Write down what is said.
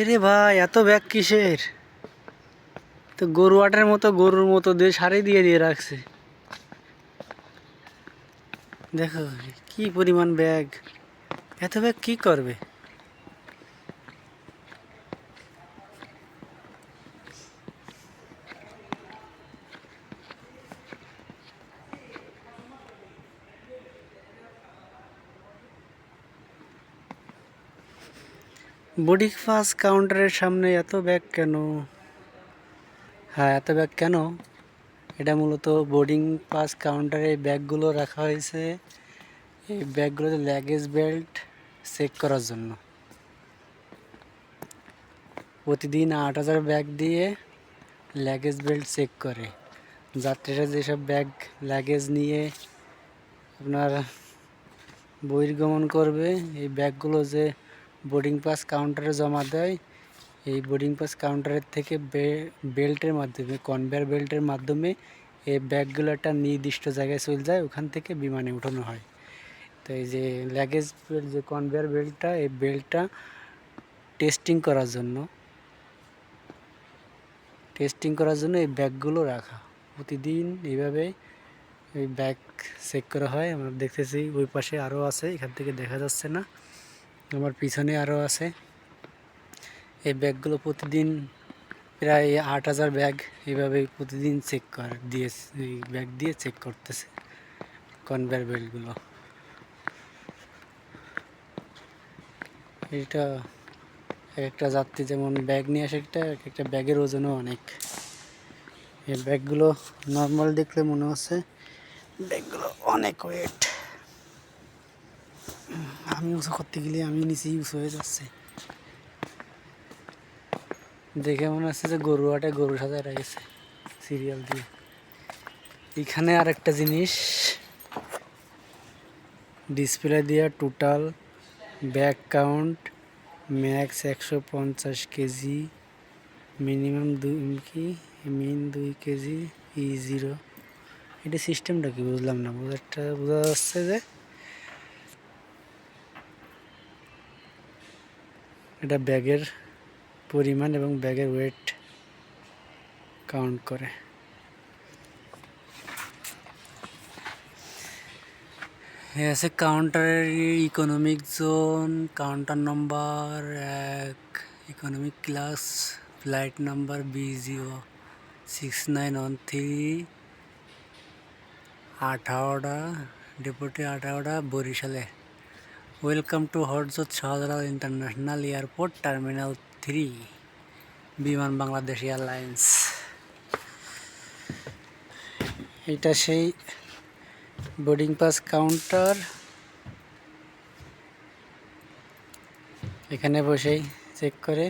এরে ভাই, এত ব্যাগ কিসের? তো গরু আটের মতো, গরুর মতো দিয়ে সারি দিয়ে দিয়ে রাখছে। দেখো, কি পরিমাণ ব্যাগ। এত ব্যাগ কি করবে? বোর্ডিং পাস কাউন্টারের সামনে এত ব্যাগ কেন? হ্যাঁ এত ব্যাগ কেন? এটা মূলত বোর্ডিং পাস কাউন্টারে ব্যাগগুলো রাখা হয়েছে। এই ব্যাগগুলোতে ল্যাগেজ বেল্ট চেক করার জন্য। প্রতিদিন আট হাজার ব্যাগ দিয়ে ল্যাগেজ বেল্ট চেক করে। যাত্রীরা যেসব ব্যাগ ল্যাগেজ নিয়ে আপনার বহির্গমন করবে, এই ব্যাগগুলো যে বোর্ডিং পাস কাউন্টারে জমা দেয়। এই বোর্ডিং পাস কাউন্টারের থেকে বেল্টের মাধ্যমে কনভেয়ার বেল্টের মাধ্যমে এই ব্যাগগুলো একটা নির্দিষ্ট জায়গায় চলে যায়, ওখান থেকে বিমানে উঠানো হয়। তো এই যে বেল্ট যে কনভেয়ার বেল্টটা এই বেল্টটা টেস্টিং করার জন্য টেস্টিং করার জন্য এই ব্যাগগুলো রাখা। প্রতিদিন এইভাবে এই ব্যাগ চেক করা হয়। আমরা দেখতেছি, ওই পাশে আরও আছে, এখান থেকে দেখা যাচ্ছে না। আমার পিছনে আরও আছে। এই ব্যাগগুলো প্রতিদিন প্রায় আট হাজার ব্যাগ এইভাবে প্রতিদিন চেক কর, দিয়ে এই ব্যাগ দিয়ে চেক করতেছে কনভেয়ার বেল্টগুলো এটা এক একটা যাত্রী যেমন ব্যাগ নিয়ে আসে, একটা এক একটা ব্যাগের ওজনও অনেক। এই ব্যাগগুলো নর্মাল দেখলে মনে হচ্ছে ব্যাগগুলো অনেক ওয়েট আমি উঁচু করতে গেলে আমি নিচেই উঁচু হয়ে যাচ্ছে। দেখে মনে হচ্ছে যে গরু আটে গরু সাজায় রেখেছে সিরিয়াল দিয়ে। এখানে আরেকটা জিনিস ডিসপ্লে দেওয়া টোটাল ব্যাগ কাউন্ট ম্যাক্স একশো পঞ্চাশ কেজি মিনিমাম দুই কি? মিন দুই কেজি ই জিরো এটা সিস্টেমটা কি বুঝলাম না, বোঝাটা, বোঝা যাচ্ছে যে এটা ব্যাগের পরিমাণ এবং ব্যাগের ওয়েট কাউন্ট করে। আছে কাউন্টারের ইকোনমিক জোন কাউন্টার নম্বর এক economic class flight number B G six nine one three আঠারোটা ডেপুটি আঠারোটা, বরিশালে। ওয়েলকাম টু হরজত Shahjalal international airport terminal three Biman Bangladesh airlines এটা সেই বোর্ডিং পাস কাউন্টার এখানে বসেই চেক করে।